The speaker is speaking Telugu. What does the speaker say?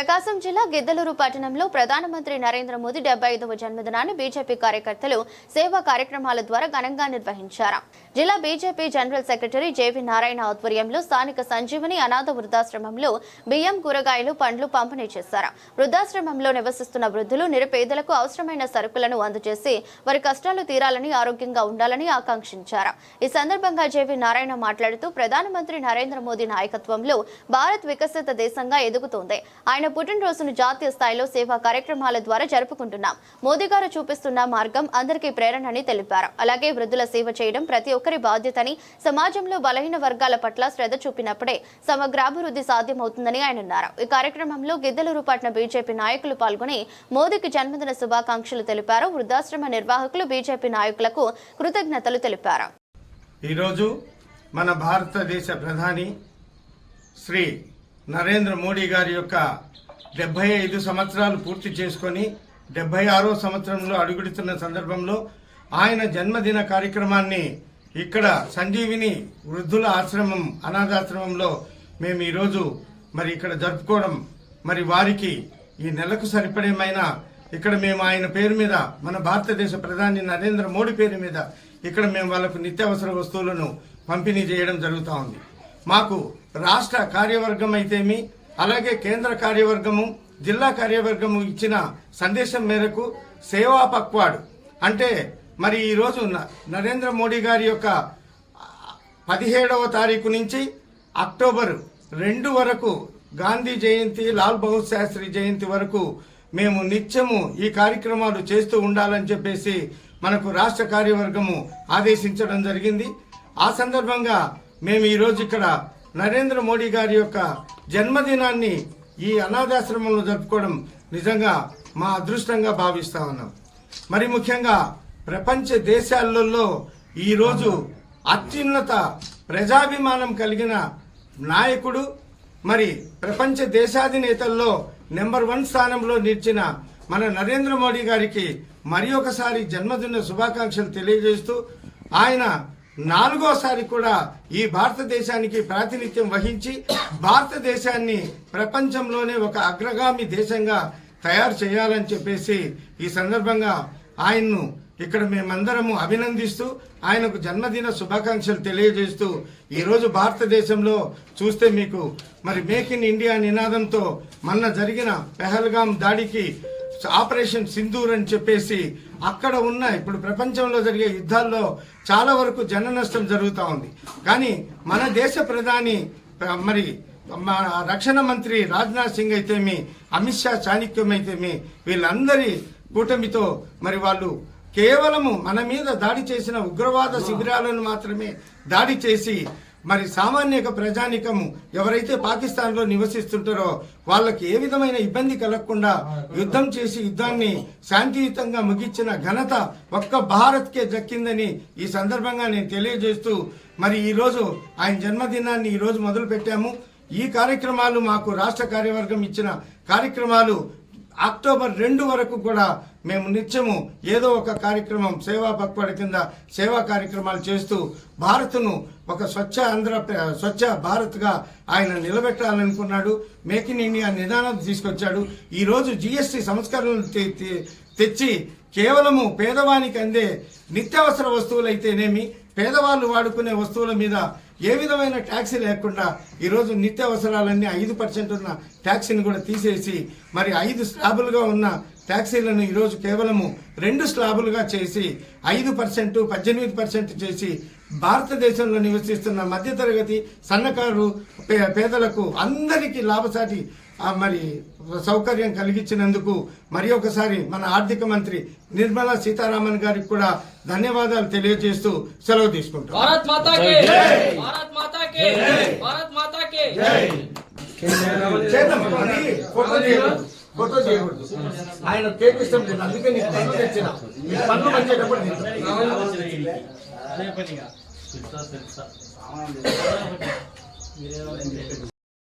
ప్రకాశం జిల్లా గిద్దలూరు పట్టణంలో ప్రధానమంత్రి నరేంద్ర మోదీ డెబ్బై ఐదవ జన్మదినాన్ని బీజేపీ కార్యకర్తలు సేవా కార్యక్రమాల ద్వారా ఘనంగా నిర్వహించారు. జిల్లా BJP general secretary J V Narayana ఆధ్వర్యంలో స్థానిక సంజీవని అనాథ వృద్ధాశ్రమంలో బియ్యం కూరగాయలు పండ్లు పంపిణీ చేశారు. వృద్ధాశ్రమంలో నివసిస్తున్న వృద్ధులు నిరుపేదలకు అవసరమైన సరుకులను అందజేసి వారి కష్టాలు తీరాలని ఆరోగ్యంగా ఉండాలని ఆకాంక్షించారు. ఈ సందర్భంగా జేవి నారాయణ మాట్లాడుతూ ప్రధానమంత్రి నరేంద్ర మోదీ నాయకత్వంలో భారత్ వికసిత దేశంగా ఎదుగుతోంది. ఆయన పుట్టినరోజును జాతీయ స్థాయిలో సేవా కార్యక్రమాల ద్వారా జరుపుకుంటున్నాం. మోదీ గారు చూపిస్తున్న మార్గం అందరికీ ప్రేరణని తెలిపారు. అలాగే వృద్ధుల సేవ చేయడం ప్రతి ఒక్కరి బాధ్యతని సమాజంలో బలహీన వర్గాల పట్ల శ్రద్ధ చూపినప్పుడే సమగ్రాభివృద్ధి సాధ్యమవుతుందని ఆయన అన్నారు. ఈ కార్యక్రమంలో గిద్దలూరు పట్న బీజేపీ నాయకులు పాల్గొని మోదీకి జన్మదిన శుభాకాంక్షలు తెలిపారు. వృద్ధాశ్రమ నిర్వాహకులు బీజేపీ నాయకులకు కృతజ్ఞతలు తెలిపారు. ఈరోజు మన భారతదేశ ప్రధాని శ్రీ నరేంద్ర మోడీ గారి యొక్క డెబ్బై ఐదు సంవత్సరాలు పూర్తి చేసుకొని డెబ్బై ఆరో సంవత్సరంలో అడుగుడుతున్న సందర్భంలో ఆయన జన్మదిన కార్యక్రమాన్ని ఇక్కడ సంజీవిని వృద్ధుల ఆశ్రమం అనాథాశ్రమంలో మేము ఈరోజు మరి ఇక్కడ జరుపుకోవడం మరి వారికి ఈ నెలకు సరిపడేమైనా ఇక్కడ మేము ఆయన పేరు మీద మన భారతదేశ ప్రధాని నరేంద్ర మోడీ పేరు మీద ఇక్కడ మేము వాళ్ళకు నిత్యావసర వస్తువులను పంపిణీ చేయడం జరుగుతూ ఉంది. మాకు రాష్ట్ర కార్యవర్గం అయితేమి అలాగే కేంద్ర కార్యవర్గము జిల్లా కార్యవర్గము ఇచ్చిన సందేశం మేరకు సేవా పక్వాడు. అంటే మరి ఈరోజు న- నరేంద్ర మోడీ గారి యొక్క పదిహేడవ తారీఖు నుంచి అక్టోబర్ రెండు వరకు గాంధీ జయంతి లాల్ బహదూర్ శాస్త్రి జయంతి వరకు మేము నిత్యము ఈ కార్యక్రమాలు చేస్తూ ఉండాలని చెప్పేసి మనకు రాష్ట్ర కార్యవర్గము ఆదేశించడం జరిగింది. ఆ సందర్భంగా మేము ఈరోజు ఇక్కడ నరేంద్ర మోడీ గారి యొక్క జన్మదినాన్ని ఈ అనాథాశ్రమంలో జరుపుకోవడం నిజంగా మా అదృష్టంగా భావిస్తా ఉన్నాం. మరి ముఖ్యంగా ప్రపంచ దేశాలలో ఈరోజు అత్యున్నత ప్రజాభిమానం కలిగిన నాయకుడు మరి ప్రపంచ దేశాధినేతల్లో నెంబర్ వన్ స్థానంలో నిలిచిన మన నరేంద్ర మోడీ గారికి మరి ఒకసారి జన్మదిన శుభాకాంక్షలు తెలియజేస్తూ ఆయన నాలుగోసారి కూడా ఈ భారతదేశానికి ప్రాతినిధ్యం వహించి భారతదేశాన్ని ప్రపంచంలోనే ఒక అగ్రగామి దేశంగా తయారు చేయాలని చెప్పేసి ఈ సందర్భంగా ఆయన్ను ఇక్కడ మేమందరము అభినందిస్తూ ఆయనకు జన్మదిన శుభాకాంక్షలు తెలియజేస్తూ ఈరోజు భారతదేశంలో చూస్తే మీకు మరి మేక్ ఇన్ ఇండియా నినాదంతో మొన్న జరిగిన పెహల్గాం దాడికి ఆపరేషన్ సింధూర్ అని చెప్పేసి అక్కడ ఉన్న ఇప్పుడు ప్రపంచంలో జరిగే యుద్ధాల్లో చాలా వరకు జన నష్టం జరుగుతూ ఉంది. కానీ మన దేశ ప్రధాని మరి మా రక్షణ మంత్రి రాజ్నాథ్ సింగ్ అయితేమి అమిత్ షా చాణిక్యం అయితేమి వీళ్ళందరి కూటమితో మరి వాళ్ళు కేవలము మన మీద దాడి చేసిన ఉగ్రవాద శిబిరాలను మాత్రమే దాడి చేసి మరి సామాన్య ప్రజానికము ఎవరైతే పాకిస్తాన్లో నివసిస్తుంటారో వాళ్ళకి ఏ విధమైన ఇబ్బంది కలగకుండా యుద్ధం చేసి యుద్ధాన్ని శాంతియుతంగా ముగించిన ఘనత ఒక్క భారత్కే దక్కిందని ఈ సందర్భంగా నేను తెలియజేస్తూ మరి ఈరోజు ఆయన జన్మదినాన్ని ఈరోజు మొదలు పెట్టాము ఈ కార్యక్రమాలు మాకు రాష్ట్ర కార్యవర్గం ఇచ్చిన కార్యక్రమాలు అక్టోబర్ రెండు వరకు కూడా మేము నిత్యము ఏదో ఒక కార్యక్రమం సేవా పక్వాడ కింద సేవా కార్యక్రమాలు చేస్తూ భారత్ను ఒక స్వచ్ఛ ఆంధ్ర స్వచ్ఛ భారత్గా ఆయన నిలబెట్టాలనుకున్నాడు. మేక్ ఇన్ ఇండియా నిదానం తీసుకొచ్చాడు. ఈరోజు రోజు జిఎస్టి సంస్కరణలు తె- తెచ్చి కేవలము పేదవానికి అందే నిత్యావసర వస్తువులు అయితేనేమి పేదవాళ్ళు వాడుకునే వస్తువుల మీద ఏ విధమైన ట్యాక్సీ లేకుండా ఈరోజు నిత్యావసరాలన్నీ ఐదు పర్సెంట్ ఉన్న ట్యాక్సీని కూడా తీసేసి మరి ఐదు స్లాబులుగా ఉన్న ట్యాక్సీలను ఈరోజు కేవలము రెండు స్లాబులుగా చేసి ఐదు పర్సెంట్ పద్దెనిమిది పర్సెంట్ చేసి భారతదేశంలో నివసిస్తున్న మధ్యతరగతి సన్నకారు పే- పేదలకు అందరికీ లాభసాటి మరి సౌకర్యం కలిగించినందుకు మరి ఒకసారి మన ఆర్థిక మంత్రి నిర్మలా సీతారామన్ గారికి కూడా ధన్యవాదాలు తెలియజేస్తూ సెలవు తీసుకుంటాం. భారత్ మాతాకే! భారత్ మాతాకే! భారత్ మాతాకే! ఫోటో చేయకూడదు ఆయన కేక్ ఇష్టం లేదు అందుకే నీకు పన్ను తెచ్చిన. పన్ను వచ్చేటప్పుడు తెలుసా